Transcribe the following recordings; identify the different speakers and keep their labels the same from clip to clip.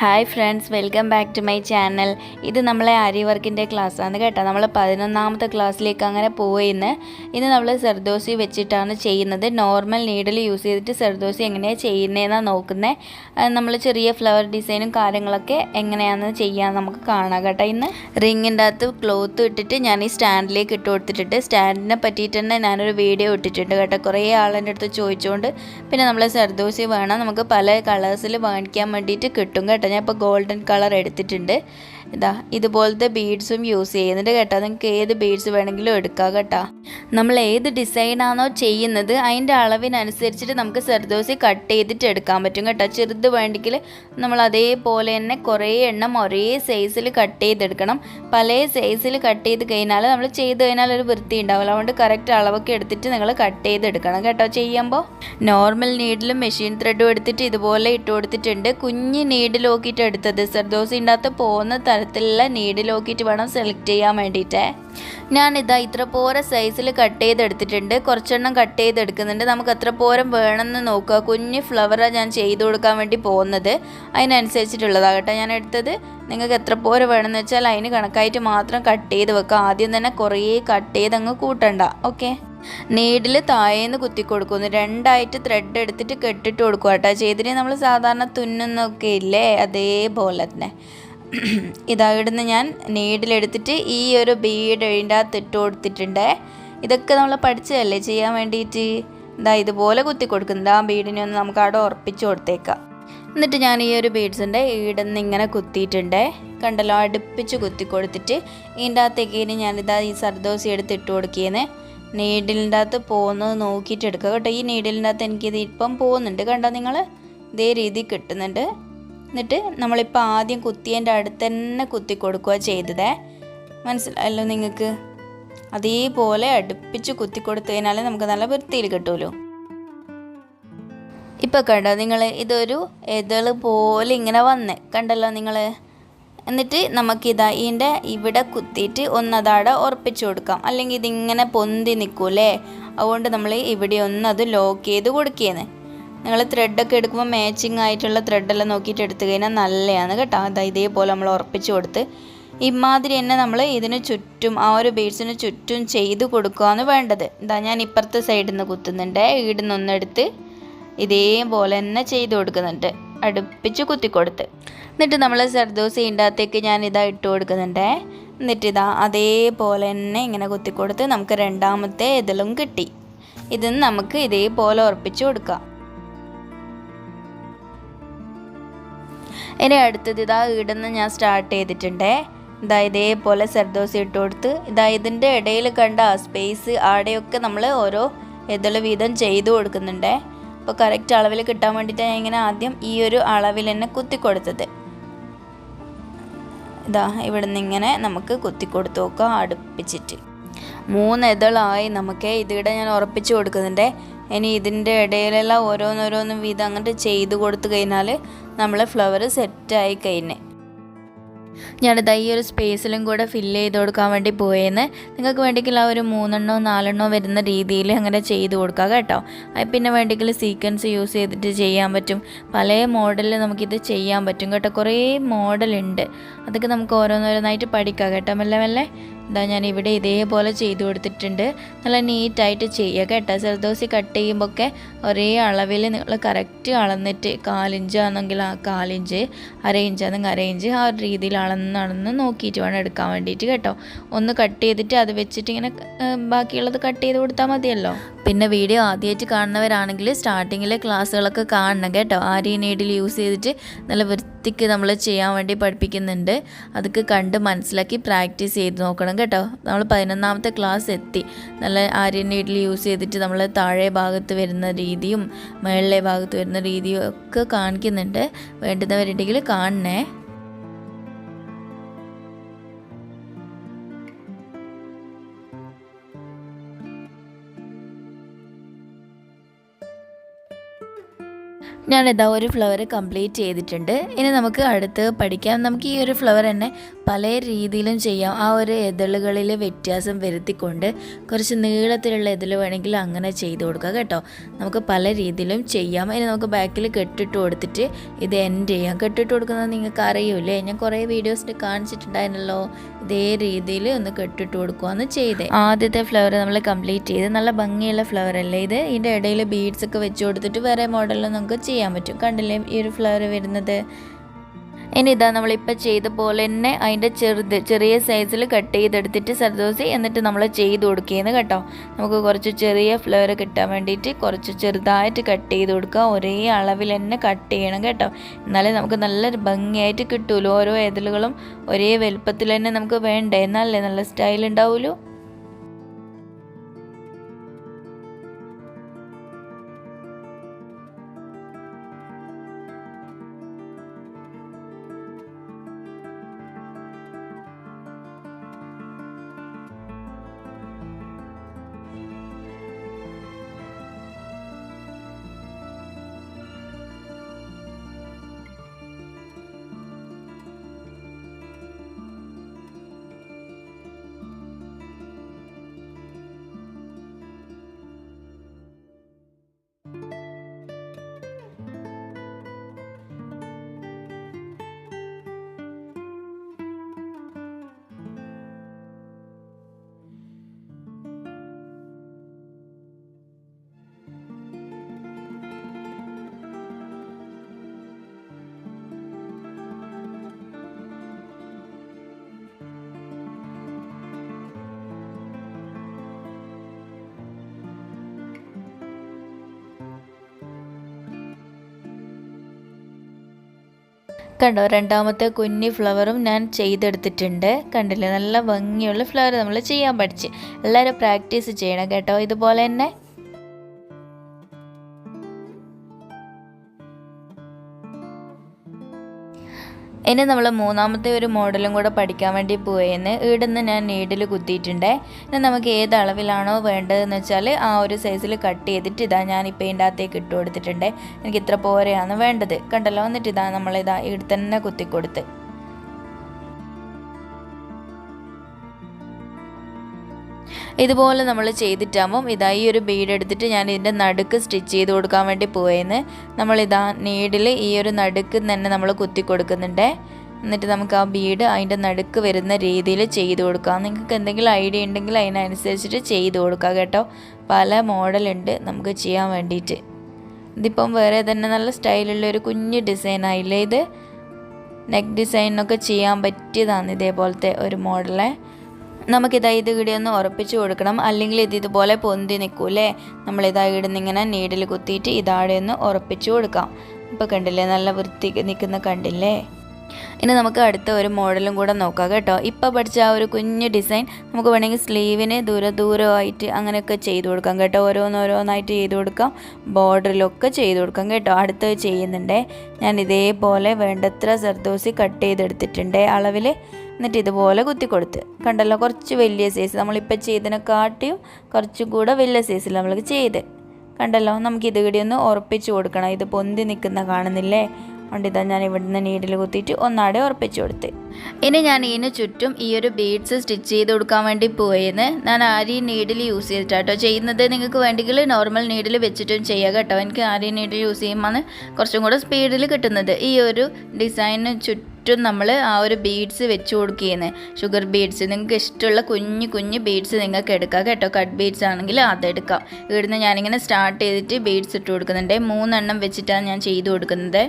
Speaker 1: Hi friends welcome back to my channel. ഇത് നമ്മളെ ആരി വർക്കിന്റെ ക്ലാസ്സാണ് കേട്ടോ. നമ്മൾ പതിനൊന്നാമത്തെ ക്ലാസ്സിലേക്ക് അങ്ങനെ പോയിന്ന് ഇന്ന് നമ്മൾ സെർദോസി വെച്ചിട്ടാണ് ചെയ്യുന്നത്. നോർമൽ നീഡിൽ യൂസ് ചെയ്തിട്ട് സെർദോസി എങ്ങനെയാണ് ചെയ്യുന്നതെന്നാണ് നോക്കുന്നത് നമ്മൾ ചെറിയ ഫ്ലവർ ഡിസൈനും കാര്യങ്ങളൊക്കെ എങ്ങനെയാണെന്ന് ചെയ്യാൻ നമുക്ക് കാണാം കേട്ടോ ഇന്ന്. റിങ്ങിന്റെ അകത്ത് ക്ലോത്ത് ഇട്ടിട്ട് ഞാൻ ഈ സ്റ്റാൻഡിലേക്ക് ഇട്ട് കൊടുത്തിട്ടുണ്ട്. സ്റ്റാൻഡിനെ പറ്റിയിട്ട് തന്നെ ഞാനൊരു വീഡിയോ ഇട്ടിട്ടുണ്ട് കേട്ടോ. കുറേ ആളെന്റെ അടുത്ത് ചോദിച്ചുകൊണ്ട് പിന്നെ നമ്മൾ സെർദോസി വേണം. നമുക്ക് പല കളേഴ്സിൽ വാങ്ങിക്കാൻ വേണ്ടിയിട്ട് കിട്ടും കേട്ടോ ഞാൻ ഇപ്പോൾ ഗോൾഡൻ കളർ എടുത്തിട്ടുണ്ട്. ഇതാ ഇതുപോലത്തെ ബീഡ്സും യൂസ് ചെയ്യുന്നുണ്ട് കേട്ടോ. നിങ്ങൾക്ക് ഏത് ബീഡ്സ് വേണമെങ്കിലും എടുക്കാം കേട്ടോ. നമ്മൾ ഏത് ഡിസൈനാണോ ചെയ്യുന്നത് അതിന്റെ അളവിനനുസരിച്ചിട്ട് നമുക്ക് സർദോസി കട്ട് ചെയ്തിട്ട് എടുക്കാൻ പറ്റും കേട്ടോ. ചെറുത് വേണ്ടെങ്കിൽ നമ്മൾ അതേപോലെ തന്നെ കുറേ എണ്ണം ഒരേ സൈസിൽ കട്ട് ചെയ്തെടുക്കണം. പല സൈസിൽ കട്ട് ചെയ്ത് കഴിഞ്ഞാൽ നമ്മൾ ചെയ്ത് കഴിഞ്ഞാൽ ഒരു വൃത്തി ഉണ്ടാവില്ല. അതുകൊണ്ട് കറക്റ്റ് അളവൊക്കെ എടുത്തിട്ട് നിങ്ങൾ കട്ട് ചെയ്തെടുക്കണം കേട്ടോ. ചെയ്യുമ്പോൾ നോർമൽ നീഡിലും മെഷീൻ ത്രെഡും എടുത്തിട്ട് ഇതുപോലെ ഇട്ട് കൊടുത്തിട്ടുണ്ട്. കുഞ്ഞ് നീഡിൽ നോക്കിയിട്ട് എടുത്തത്. സെർദോസിന്റെ അകത്ത് പോകുന്ന തരത്തിലുള്ള നീഡിൽ ലോക്കിറ്റ് വേണം സെലക്ട് ചെയ്യാൻ വേണ്ടിയിട്ട്. ഞാനിതാ ഇത്ര പോരെ സൈസിൽ കട്ട് ചെയ്തെടുത്തിട്ടുണ്ട്. കുറച്ചെണ്ണം കട്ട് ചെയ്തെടുക്കുന്നുണ്ട്. നമുക്ക് എത്ര പോരം വേണമെന്ന് നോക്കുക. കുഞ്ഞ് ഫ്ലവറാണ് ഞാൻ ചെയ്ത് കൊടുക്കാൻ വേണ്ടി പോകുന്നത്. അതിനനുസരിച്ചിട്ടുള്ളതാകട്ടെ കേട്ടോ ഞാൻ എടുത്തത്. നിങ്ങൾക്ക് എത്ര പോരം വേണമെന്ന് വെച്ചാൽ അതിന് കണക്കായിട്ട് മാത്രം കട്ട് ചെയ്ത് വെക്കുക. ആദ്യം തന്നെ കുറേ കട്ട് ചെയ്ത് അങ്ങ് കൂട്ടണ്ട. ഓക്കെ നീഡിൽ താഴേന്ന് കുത്തി കൊടുക്കുന്നു. രണ്ടായിട്ട് ത്രെഡ് എടുത്തിട്ട് കെട്ടിട്ട് കൊടുക്കുക കേട്ടോ. ചെയ്തിട്ട് നമ്മൾ സാധാരണ തുന്നുന്നൊക്കെ ഇല്ലേ? അതേപോലെ തന്നെ. ഇതാ ഇവിടുന്ന് ഞാൻ നീഡിലെടുത്തിട്ട് ഈ ഒരു ബീഡ് അതിന്റെ അകത്ത് ഇട്ട് കൊടുത്തിട്ടുണ്ട്. ഇതൊക്കെ നമ്മൾ പഠിച്ചതല്ലേ? ചെയ്യാൻ വേണ്ടിയിട്ട് ഇതാ ഇതുപോലെ കുത്തി കൊടുക്കുന്നത് ആ ബീഡിനെ ഒന്ന് നമുക്ക് അവിടെ ഉറപ്പിച്ച് കൊടുത്തേക്കാം. എന്നിട്ട് ഞാൻ ഈ ഒരു ബീഡ്സിന്റെ ഈടുന്ന് ഇങ്ങനെ കുത്തിയിട്ടുണ്ട്. കണ്ടല്ലോ? അടുപ്പിച്ച് കുത്തി കൊടുത്തിട്ട് ഇതിന്റെ അകത്തേക്ക് ഇനി ഞാനിതാ ഈ സർദോസി എടുത്ത് ഇട്ട് കൊടുക്കിയെന്ന് നീഡിലിന്റെ അകത്ത് പോകുന്നത് നോക്കിയിട്ട് എടുക്കുക കേട്ടോ. ഈ നീഡിലിന്റെ അകത്ത് എനിക്കിത് ഇപ്പം പോകുന്നുണ്ട്. കണ്ടോ നിങ്ങൾ? ഇതേ രീതി കിട്ടുന്നുണ്ട്. എന്നിട്ട് നമ്മളിപ്പോൾ ആദ്യം കുത്തിയതിന്റെ അടുത്ത് തന്നെ കുത്തി കൊടുക്കുക ചെയ്തത്. മനസ്സിലായല്ലോ നിങ്ങൾക്ക്? അതേപോലെ അടുപ്പിച്ച് കുത്തി കൊടുത്തു കഴിഞ്ഞാൽ നമുക്ക് നല്ല വൃത്തിയിൽ കിട്ടുമല്ലോ ഇപ്പം കണ്ടോ നിങ്ങൾ ഇതൊരു എതൾ പോലെ ഇങ്ങനെ വന്ന്. കണ്ടല്ലോ നിങ്ങൾ എന്നിട്ട് നമുക്കിതാ ഇതിന്റെ ഇവിടെ കുത്തിയിട്ട് ഒന്നതാടെ ഉറപ്പിച്ചു കൊടുക്കാം. അല്ലെങ്കിൽ ഇതിങ്ങനെ പൊന്തി നിൽക്കൂലേ അതുകൊണ്ട് നമ്മൾ ഇവിടെ ഒന്നത് ലോക്ക് ചെയ്ത് കൊടുക്കുകയാണ് നിങ്ങൾ ത്രെഡൊക്കെ എടുക്കുമ്പോൾ മാച്ചിങ് ആയിട്ടുള്ള ത്രെഡെല്ലാം നോക്കിയിട്ട് എടുത്തു കഴിഞ്ഞാൽ നല്ലതാണ് കേട്ടോ. അതാ ഇതേപോലെ നമ്മൾ ഉറപ്പിച്ച് കൊടുത്ത് ഇമാതിരി തന്നെ നമ്മൾ ഇതിന് ചുറ്റും ആ ഒരു ബീഡ്സിന് ചുറ്റും ചെയ്ത് കൊടുക്കുകയാണ് വേണ്ടത്. ഇതാ ഞാൻ ഇപ്പുറത്തെ സൈഡിൽ നിന്ന് കുത്തുന്നുണ്ട്. ഈട് നിന്നെടുത്ത് ഇതേപോലെ തന്നെ ചെയ്ത് കൊടുക്കുന്നുണ്ട്. അടുപ്പിച്ച് കുത്തി കൊടുത്ത്. എന്നിട്ട് നമ്മൾ സർദോസ് ഇതിന്റെ ഞാൻ ഇതാ ഇട്ട് കൊടുക്കുന്നുണ്ട്. എന്നിട്ട് ഇതാ അതേപോലെ തന്നെ ഇങ്ങനെ കുത്തി കൊടുത്ത് നമുക്ക് രണ്ടാമത്തെ ഇതിലും കിട്ടി. ഇതിന് നമുക്ക് ഇതേപോലെ ഉറപ്പിച്ച് കൊടുക്കാം. ഇനി അടുത്തത് ഇതാ ഇടുന്ന് ഞാൻ സ്റ്റാർട്ട് ചെയ്തിട്ടുണ്ട്. ഇതാ ഇതേപോലെ സർദോസ് ഇട്ട് കൊടുത്ത് ഇതാ ഇതിന്റെ ഇടയിൽ കണ്ട ആ സ്പേസ് ആടെയൊക്കെ നമ്മൾ ഓരോ ഇതൾ വീതം ചെയ്തു കൊടുക്കുന്നുണ്ട്. അപ്പോൾ കറക്റ്റ് അളവിൽ കിട്ടാൻ വേണ്ടിയിട്ട് ഞാൻ ഇങ്ങനെ ആദ്യം ഈ ഒരു അളവിൽ തന്നെ കുത്തി കൊടുത്തത് ഇതാ ഇവിടുന്ന് ഇങ്ങനെ നമുക്ക് കുത്തി കൊടുത്ത് നോക്കാം അടുപ്പിച്ചിട്ട്. മൂന്ന് ഇതളായി നമുക്ക് ഇതിവിടെ ഞാൻ ഉറപ്പിച്ച് കൊടുക്കുന്നുണ്ട്. ഇനി ഇതിന്റെ ഇടയിലെല്ലാം ഓരോന്നോരോന്നും വീതം അങ്ങോട്ട് ചെയ്ത് കൊടുത്തു കഴിഞ്ഞാൽ നമ്മളെ ഫ്ലവർ സെറ്റായി കഴിഞ്ഞ്. ഞാനിതാ ഈ ഒരു സ്പേസിലും കൂടെ ഫില്ല് ചെയ്ത് കൊടുക്കാൻ വേണ്ടി പോയെന്ന്. നിങ്ങൾക്ക് വേണ്ടിയെങ്കിൽ ആ ഒരു മൂന്നെണ്ണോ നാലെണ്ണോ വരുന്ന രീതിയിൽ അങ്ങനെ ചെയ്ത് കൊടുക്കുക കേട്ടോ. പിന്നെ വേണ്ടെങ്കിൽ സീക്വൻസ് യൂസ് ചെയ്തിട്ട് ചെയ്യാൻ പറ്റും. പല മോഡലിൽ നമുക്കിത് ചെയ്യാൻ പറ്റും കേട്ടോ. കുറേ മോഡലുണ്ട് അതൊക്കെ നമുക്ക് ഓരോന്നോരോന്നായിട്ട് പഠിക്കാം കേട്ടോ. മെല്ലെ മെല്ലെ. ഇതാ ഞാൻ ഇവിടെ ഇതേപോലെ ചെയ്തു കൊടുത്തിട്ടുണ്ട്. നല്ല നീറ്റായിട്ട് ചെയ്യുക കേട്ടോ. സെൽദോസി കട്ട് ചെയ്യുമ്പോൾ ഒക്കെ ഒരേ അളവിൽ നിങ്ങൾ കറക്റ്റ് അളന്നിട്ട് കാലിഞ്ച് ആണെങ്കിൽ ആ കാലിഞ്ച് അരയിഞ്ച് ആണെങ്കിൽ അരയിഞ്ച് ആ ഒരു രീതിയിൽ അളന്ന് അളന്ന് നോക്കിയിട്ട് വേണം എടുക്കാൻ വേണ്ടിയിട്ട് കേട്ടോ. ഒന്ന് കട്ട് ചെയ്തിട്ട് അത് വെച്ചിട്ട് ഇങ്ങനെ ബാക്കിയുള്ളത് കട്ട് ചെയ്ത് കൊടുത്താൽ മതിയല്ലോ. പിന്നെ വീഡിയോ ആദ്യമായിട്ട് കാണുന്നവരാണെങ്കിൽ സ്റ്റാർട്ടിങ്ങിലെ ക്ലാസ്സുകളൊക്കെ കാണണം കേട്ടോ. ആരി നീഡിൽ യൂസ് ചെയ്തിട്ട് നല്ല വൃത്തിക്ക് നമ്മൾ ചെയ്യാൻ വേണ്ടി പഠിപ്പിക്കുന്നുണ്ട്. അതൊക്കെ കണ്ട് മനസ്സിലാക്കി പ്രാക്ടീസ് ചെയ്ത് നോക്കണം കേട്ടോ. നമ്മൾ പതിനൊന്നാമത്തെ ക്ലാസ് എത്തി. നല്ല ആര്യന്റെ ഇഡ്ഡലി യൂസ് ചെയ്തിട്ട് നമ്മൾ താഴെ ഭാഗത്ത് വരുന്ന രീതിയും മുകളിലെ ഭാഗത്ത് വരുന്ന രീതിയും ഒക്കെ കാണിക്കുന്നുണ്ട്. വേണ്ടുന്നവരുണ്ടെങ്കിൽ കാണണേ. ഞാനിതാ ഒരു ഫ്ലവർ കംപ്ലീറ്റ് ചെയ്തിട്ടുണ്ട്. ഇനി നമുക്ക് അടുത്ത് പഠിക്കാം. നമുക്ക് ഈ ഒരു ഫ്ലവർ തന്നെ പല രീതിയിലും ചെയ്യാം. ആ ഒരു എതളുകളിൽ വ്യത്യാസം വരുത്തിക്കൊണ്ട് കുറച്ച് നീളത്തിലുള്ള എതിൽ വേണമെങ്കിൽ അങ്ങനെ ചെയ്ത് കൊടുക്കുക കേട്ടോ. നമുക്ക് പല രീതിയിലും ചെയ്യാം. ഇനി നമുക്ക് ബാക്കിൽ കെട്ടിട്ട് കൊടുത്തിട്ട് ഇത് എൻഡ് ചെയ്യാം. കെട്ടിട്ട് കൊടുക്കുന്നത് നിങ്ങൾക്ക് അറിയൂലേ ഞാൻ കുറേ വീഡിയോസിൽ കാണിച്ചിട്ടുണ്ടായിരുന്നല്ലോ. ഇതേ രീതിയിൽ ഒന്ന് കെട്ടിട്ട് കൊടുക്കുകയെന്ന് ചെയ്തേ. ആദ്യത്തെ ഫ്ലവർ നമ്മൾ കംപ്ലീറ്റ് ചെയ്ത് നല്ല ഭംഗിയുള്ള ഫ്ലവർ അല്ലേ ഇത്? ഇതിന്റെ ഇടയിൽ ബീഡ്സ് ഒക്കെ വെച്ച് കൊടുത്തിട്ട് വേറെ മോഡലിൽ നമുക്ക് ചെയ്യാൻ പറ്റും. കണ്ടില്ലേ ഈ ഒരു ഫ്ലവർ വരുന്നത്? ഇനി ഇതാ നമ്മളിപ്പോൾ ചെയ്ത പോലെ തന്നെ അതിന്റെ ചെറുത് ചെറിയ സൈസിൽ കട്ട് ചെയ്തെടുത്തിട്ട് സർദോസി എന്നിട്ട് നമ്മൾ ചെയ്ത് കൊടുക്കുകയെന്ന് കേട്ടോ. നമുക്ക് കുറച്ച് ചെറിയ ഫ്ലവർ കിട്ടാൻ വേണ്ടിയിട്ട് കുറച്ച് ചെറുതായിട്ട് കട്ട് ചെയ്ത് കൊടുക്കുക. ഒരേ അളവിൽ തന്നെ കട്ട് ചെയ്യണം കേട്ടോ. എന്നാലേ നമുക്ക് നല്ലൊരു ഭംഗിയായിട്ട് കിട്ടുമല്ലോ ഓരോ ഏതലുകളും ഒരേ വലുപ്പത്തിൽ തന്നെ നമുക്ക് വേണ്ടേ? എന്നാലേ നല്ല സ്റ്റൈൽ ഉണ്ടാവുമല്ലോ കണ്ടോ രണ്ടാമത്തെ കുഞ്ഞി ഫ്ലവറും ഞാൻ ചെയ്തെടുത്തിട്ടുണ്ട്. കണ്ടില്ലേ? നല്ല ഭംഗിയുള്ള ഫ്ലവർ നമ്മൾ ചെയ്യാൻ പഠിച്ച്. എല്ലാവരും പ്രാക്ടീസ് ചെയ്യണം കേട്ടോ. ഇതുപോലെ തന്നെ ഇനി നമ്മൾ മൂന്നാമത്തെ ഒരു മോഡലും കൂടെ പഠിക്കാൻ വേണ്ടി പോയെന്ന് ഇവിടുന്ന് ഞാൻ നീഡിൽ കുത്തിയിട്ടുണ്ട്. ഇനി നമുക്ക് ഏത് അളവിലാണോ വേണ്ടതെന്ന് വെച്ചാൽ ആ ഒരു സൈസിൽ കട്ട് ചെയ്തിട്ട് ഇതാ ഞാൻ ഇപ്പം ഇതിന്റെ അകത്തേക്ക് ഇട്ട് കൊടുത്തിട്ടുണ്ട്. എനിക്ക് ഇത്ര പോരെയാണ് വേണ്ടത്. കണ്ടല്ലോ? എന്നിട്ട് ഇതാ നമ്മളിതാ ഇവിടെ തന്നെ കുത്തിക്കൊടുത്ത്. ഇതുപോലെ നമ്മൾ ചെയ്തിട്ടാകുമ്പം ഇതാ ഈ ഒരു ബീഡ് എടുത്തിട്ട് ഞാൻ ഇതിന്റെ നടുക്ക് സ്റ്റിച്ച് ചെയ്ത് കൊടുക്കാൻ വേണ്ടി പോയെന്ന്. നമ്മളിതാ നീഡിൽ ഈ ഒരു നടുക്ക് തന്നെ നമ്മൾ കുത്തി കൊടുക്കുന്നുണ്ട്. എന്നിട്ട് നമുക്ക് ആ ബീഡ് അതിന്റെ നടുക്ക് വരുന്ന രീതിയിൽ ചെയ്ത് കൊടുക്കാം. നിങ്ങൾക്ക് എന്തെങ്കിലും ഐഡിയ ഉണ്ടെങ്കിൽ അതിനനുസരിച്ചിട്ട് ചെയ്ത് കൊടുക്കുക കേട്ടോ. പല മോഡലുണ്ട് നമുക്ക് ചെയ്യാൻ വേണ്ടിയിട്ട്. ഇതിപ്പം വേറെ തന്നെ നല്ല സ്റ്റൈലുള്ള ഒരു കുഞ്ഞ് ഡിസൈനായില്ലേ ഇത്. നെക്ക് ഡിസൈനൊക്കെ ചെയ്യാൻ പറ്റിയതാണ് ഇതേപോലത്തെ ഒരു മോഡലേ നമുക്കിതാ ഇത് ഇവിടെ ഒന്ന് ഉറപ്പിച്ച് കൊടുക്കണം. അല്ലെങ്കിൽ ഇത് ഇതുപോലെ പൊന്തി നിൽക്കൂലേ നമ്മളിതാ ഇടുന്ന് ഇങ്ങനെ നീഡിൽ കുത്തിയിട്ട് ഇതാടെ ഒന്ന് ഉറപ്പിച്ച് കൊടുക്കാം. ഇപ്പോൾ കണ്ടില്ലേ? നല്ല വൃത്തി നിൽക്കുന്ന കണ്ടില്ലേ? ഇനി നമുക്ക് അടുത്ത ഒരു മോഡലും കൂടെ നോക്കാം കേട്ടോ. ഇപ്പോൾ പഠിച്ച ആ ഒരു കുഞ്ഞു ഡിസൈൻ നമുക്ക് വേണമെങ്കിൽ സ്ലീവിന് ദൂരെ ദൂരമായിട്ട് അങ്ങനെയൊക്കെ ചെയ്ത് കൊടുക്കാം കേട്ടോ. ഓരോന്നോരോന്നായിട്ട് ചെയ്ത് കൊടുക്കാം. ബോർഡറിലൊക്കെ ചെയ്ത് കൊടുക്കാം കേട്ടോ. അടുത്ത് ചെയ്യുന്നുണ്ടേ. ഞാൻ ഇതേപോലെ വേണ്ടത്ര സർദോസി കട്ട് ചെയ്തെടുത്തിട്ടുണ്ട്. അളവിൽ എന്നിട്ട് ഇതുപോലെ കുത്തി കൊടുത്ത്. കണ്ടല്ലോ കുറച്ച് വലിയ സൈസ് നമ്മളിപ്പോൾ ചെയ്തതിനെക്കാട്ടിയും കുറച്ചും കൂടെ വലിയ സൈസിൽ നമ്മൾ ചെയ്ത്. കണ്ടല്ലോ നമുക്ക് ഇത് കൂടി ഒന്ന് ഉറപ്പിച്ച് കൊടുക്കണം. ഇത് പൊന്തി നിൽക്കുന്ന കാണുന്നില്ലേ? അതുകൊണ്ട് ഇതാ ഞാൻ ഇവിടുന്ന് നീഡിൽ കുത്തിയിട്ട് ഒന്നാടെ ഉറപ്പിച്ച് കൊടുത്ത്. ഇനി ഞാൻ ഇതിന് ചുറ്റും ഈ ഒരു ബീഡ്സ് സ്റ്റിച്ച് ചെയ്ത് കൊടുക്കാൻ വേണ്ടി പോയെന്ന്. ഞാൻ ആരി നീഡിൽ യൂസ് ചെയ്തിട്ടാട്ടോ ചെയ്യുന്നത്. നിങ്ങൾക്ക് വേണ്ടെങ്കിൽ നോർമൽ നീഡിൽ വെച്ചിട്ടും ചെയ്യുക കേട്ടോ. എനിക്ക് ആരി നീഡിൽ യൂസ് ചെയ്യുമ്പോൾ കുറച്ചും കൂടെ സ്പീഡിൽ കിട്ടുന്നത്. ഈ ഒരു ഡിസൈനിന് ചുറ്റും ചുറ്റും നമ്മൾ ആ ഒരു ബീഡ്സ് വെച്ച് കൊടുക്കുകയെന്ന് ഷുഗർ ബീഡ്സ് നിങ്ങൾക്ക് ഇഷ്ടമുള്ള കുഞ്ഞു കുഞ്ഞു ബീഡ്സ് നിങ്ങൾക്ക് എടുക്കാം കേട്ടോ. കട്ട് ബീഡ്സ് ആണെങ്കിൽ അതെടുക്കാം ഇവിടുന്ന് ഞാനിങ്ങനെ സ്റ്റാർട്ട് ചെയ്തിട്ട് ബീഡ്സ് ഇട്ട് കൊടുക്കുന്നുണ്ട്. മൂന്നെണ്ണം വെച്ചിട്ടാണ് ഞാൻ ചെയ്ത് കൊടുക്കുന്നത്.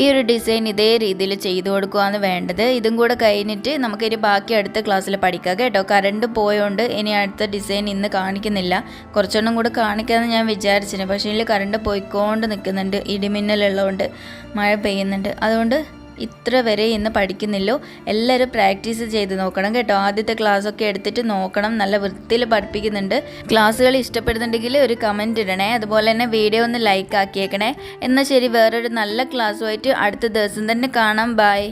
Speaker 1: ഈ ഒരു ഡിസൈൻ ഇതേ രീതിയിൽ ചെയ്തു കൊടുക്കുകയാണ് വേണ്ടത്. ഇതും കൂടെ കഴിഞ്ഞിട്ട് നമുക്കിനി ബാക്കി അടുത്ത ക്ലാസ്സിൽ പഠിക്കാം കേട്ടോ. കറണ്ട് പോയോണ്ട് ഇനി അടുത്ത ഡിസൈൻ ഇന്ന് കാണിക്കുന്നില്ല. കുറച്ചെണ്ണം കൂടെ കാണിക്കാമെന്ന് ഞാൻ വിചാരിച്ചിരുന്നു. പക്ഷേ ഇതിൽ കറണ്ട് പോയിക്കൊണ്ട് നിൽക്കുന്നുണ്ട് ഇടിമിന്നലുള്ളതുകൊണ്ട് മഴ പെയ്യുന്നുണ്ട്. അതുകൊണ്ട് ഇത്ര വരെ ഇന്ന് പഠിക്കുന്നില്ലോ? എല്ലാവരും പ്രാക്ടീസ് ചെയ്ത് നോക്കണം കേട്ടോ. ആദ്യത്തെ ക്ലാസ് ഒക്കെ എടുത്തിട്ട് നോക്കണം. നല്ല വൃത്തിയിൽ പഠിപ്പിക്കുന്നുണ്ട്. ക്ലാസ്സുകൾ ഇഷ്ടപ്പെടുന്നുണ്ടെങ്കിൽ ഒരു കമന്റ് ഇടണേ. അതുപോലെ തന്നെ വീഡിയോ ഒന്ന് ലൈക്ക് ആക്കിയേക്കണേ. എന്നാൽ ശരി വേറൊരു നല്ല ക്ലാസ്സുമായിട്ട് അടുത്ത ദിവസം തന്നെ കാണാം. ബൈ